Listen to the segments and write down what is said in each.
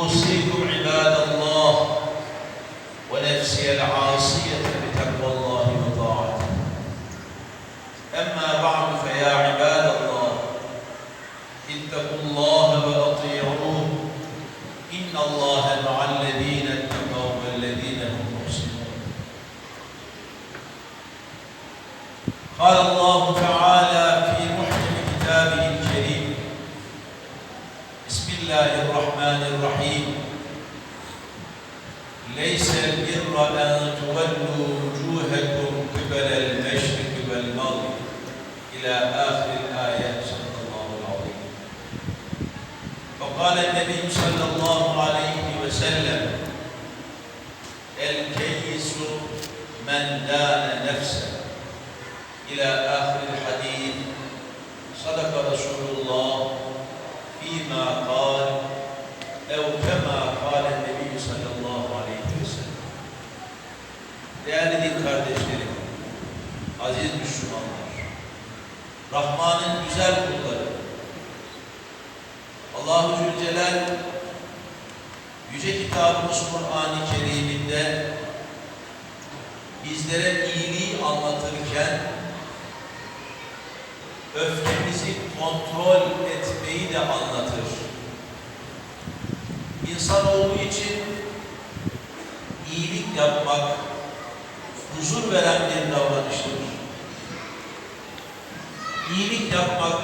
consigo بسم الله الرحمن الرحيم. ليس البر أن تولوا وجوهكم قبل المشرق والمغرب. إلى آخر الآيات. صدق الله العظيم. وقال النبي صلى الله عليه وسلم الكيس من دان نفسه. إلى آخر الحديث. صدق رسول فيما قال أو كما قال النبي صلى الله عليه وسلم Değerli din kardeşlerim, aziz Müslümanlar, Rahman'ın güzel kulları, Allahu Zülcelal Yüce Kitabımız Kur'an-ı Kerim'inde bizlere iyiliği anlatırken öfkemizi kontrol etmeyi de anlatır. İnsan olduğu için iyilik yapmak huzur veren bir davranıştır. İyilik yapmak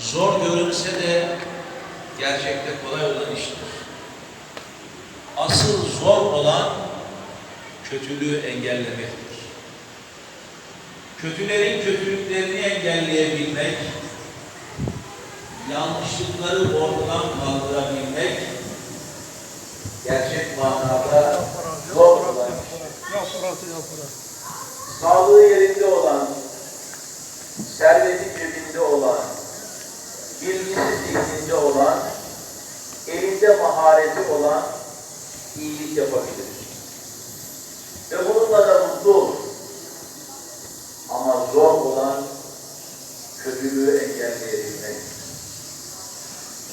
zor görünse de gerçekte kolay olan iştir. Asıl zor olan kötülüğü engellemektir. Kötülerin kötülüklerini engelleyebilmek, yanlışlıkları ortadan kaldırabilmek gerçek manada zor olan iştir. Sağlığı yerinde olan, serveti cebinde olan, bilgisi zihninde olan, elinde mahareti olan iyilik yapabilir. Ve bununla da mutlu olur. Ama zor olan kötülüğü engelleyebilmek.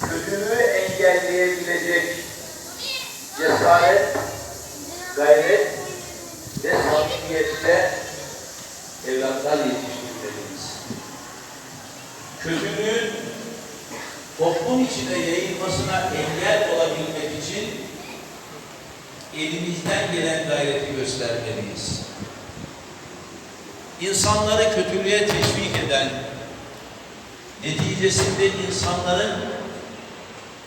Kötülüğü engelleyebilecek cesaret, gayret ve samimiyette evlatlar yetiştirmeliyiz. Kötülüğün toplum içinde yayılmasına engel olabilmek için elimizden gelen gayreti göstermeliyiz. İnsanları kötülüğe teşvik eden, neticesinde insanların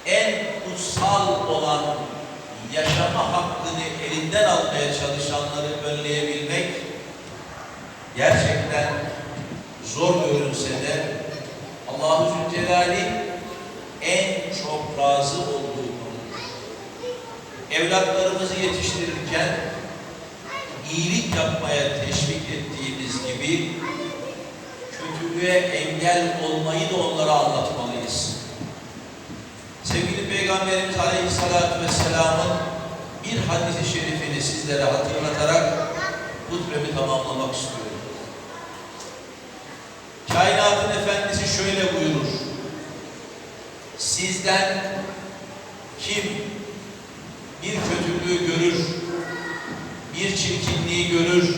en kutsal olan yaşama hakkını elinden almaya çalışanları önleyebilmek gerçekten zor görünse de Allahu Zülcelal'in en çok razı olduğu konudur. Evlatlarımızı yetiştirirken iyilik yapmaya teşvik ettiğimiz gibi kötülüğe engel olmayı da onlara anlatmalıyız. Peygamberimiz Aleyhisselatü Vesselam'ın bir hadisi şerifini sizlere hatırlatarak hutbemi tamamlamak istiyorum. Kainatın Efendisi şöyle buyurur. Sizden kim bir kötülüğü görür, bir çirkinliği görür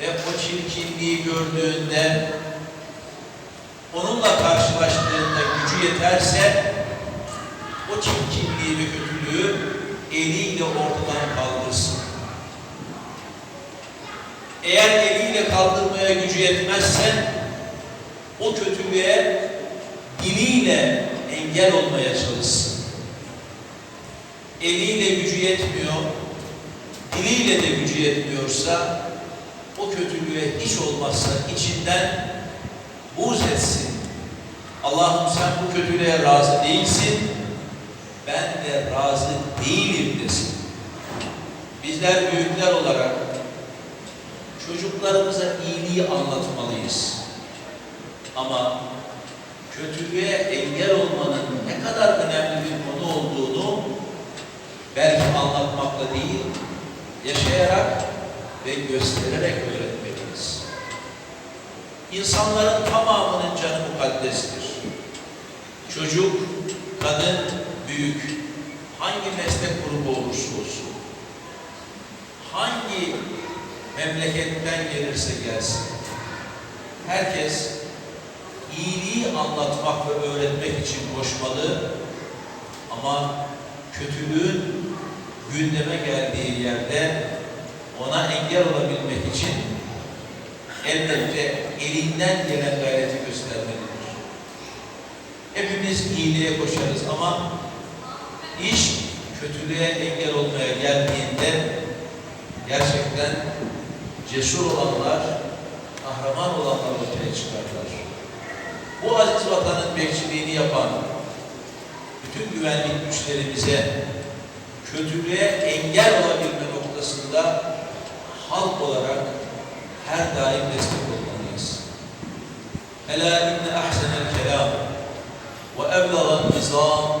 ve o çirkinliği gördüğünde onunla karşılaştığında gücü yeterse o çirkinliği ve kötülüğü eliyle ortadan kaldırsın. Eğer eliyle kaldırmaya gücü yetmezse o kötülüğe diliyle engel olmaya çalışsın. eliyle gücü yetmiyor, diliyle de gücü yetmiyorsa o kötülüğe hiç olmazsa içinden buğz etsin. Allah'ım sen bu kötülüğe razı değilsin, ben de razı değilim desin. Bizler büyükler olarak çocuklarımıza iyiliği anlatmalıyız. Ama kötülüğe engel olmanın ne kadar önemli bir konu olduğunu belki anlatmakla değil, yaşayarak ve göstererek öğretmeliyiz. İnsanların tamamının canı mukaddestir. Çocuk, kadın, büyük, hangi meslek grubu olursa olsun, hangi memleketten gelirse gelsin, herkes iyiliği anlatmak ve öğretmek için koşmalı ama kötülüğün gündeme geldiği yerde ona engel olabilmek için elbette elinden gelen gayreti göstermelidir. Hepimiz iyiliğe koşarız ama iş kötülüğe engel olmaya geldiğinde gerçekten cesur olanlar, kahraman olanlar ortaya çıkarlar. Bu aziz vatanın bekçiliğini yapan bütün güvenlik güçlerimize kötülüğe engel olabilme noktasında halk olarak her daim destek olmalıyız. Ela inne ahsenel kelam ve eblagan nizam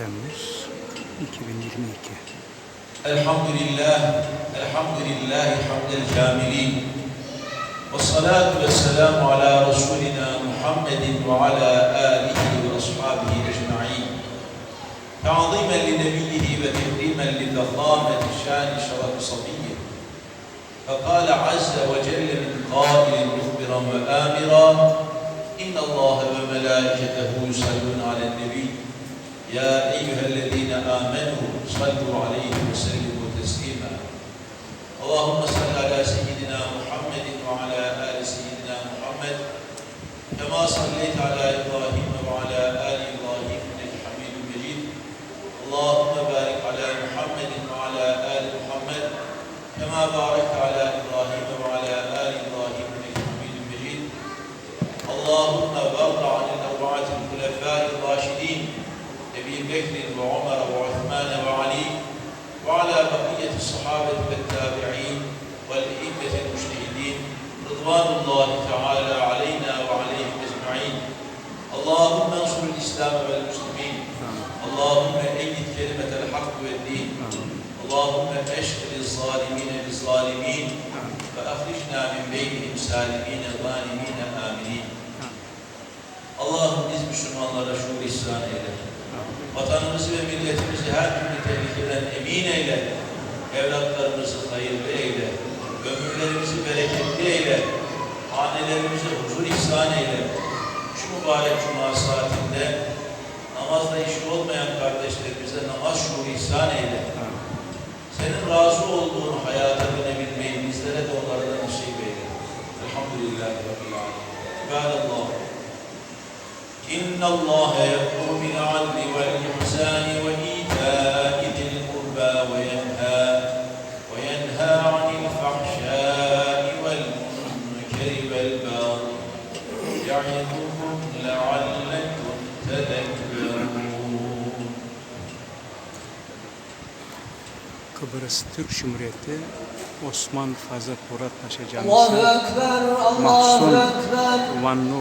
Temmuz 2022. الحمد لله الحمد لله حمد الكاملين والصلاة والسلام على رسولنا محمد وعلى آله وأصحابه أجمعين تعظيما لنبيه وتكريما لفخامة شان شرف صفيه فقال عز وجل من قائل مخبرا وآمرا إن الله وملائكته يصلون على النبي يا أيها الذين آمنوا صلوا عليه وسلموا تسليما. اللهم صل على سيدنا محمد وعلى آل سيدنا محمد كما صليت على إبراهيم وعلى آل إبراهيم إنك حميد مجيد. اللهم بارك على محمد وعلى آل محمد كما باركت على إبراهيم وعلى آل إبراهيم إنك حميد مجيد. اللهم وارض عن الأربعة الخلفاء الراشدين أبي بكر وعمر وعثمان وعلي وعلى بقية الصحابة والتابعين والأئمة المجتهدين رضوان الله تعالى علينا وعليهم أجمعين. اللهم انصر الإسلام والمسلمين. اللهم أيد كلمة الحق والدين. اللهم اشغل الظالمين بالظالمين. فأخرجنا من بينهم سالمين غانمين آمنين. Allah'ım biz Müslümanlara şuur ihsan eyle. Vatanımızı ve milletimizi her türlü tehlikeden emin eyle. Evlatlarımızı hayırlı eyle. Ömürlerimizi bereketli eyle. Hanelerimize huzur ihsan eyle. Şu mübarek cuma saatinde namazla işi olmayan kardeşlerimize namaz şuuru ihsan eyle. Senin razı olduğun hayata dönebilmeyi bizlere de onlardan nasip eyle. Elhamdülillahi Rabbil Alemin. İbadallah. İnna Allah'a بالعدل والإحسان وإيتاء ذي القربى وينهى وينهى عن الفحشاء والمنكر والبغي يعظكم لعلكم تذكرون Kıbrıs Türk Cumhuriyeti Osman Fazıl Porat Paşa Allahu Camisi Ekber, Allahu Mahzun Ekber. Vanlı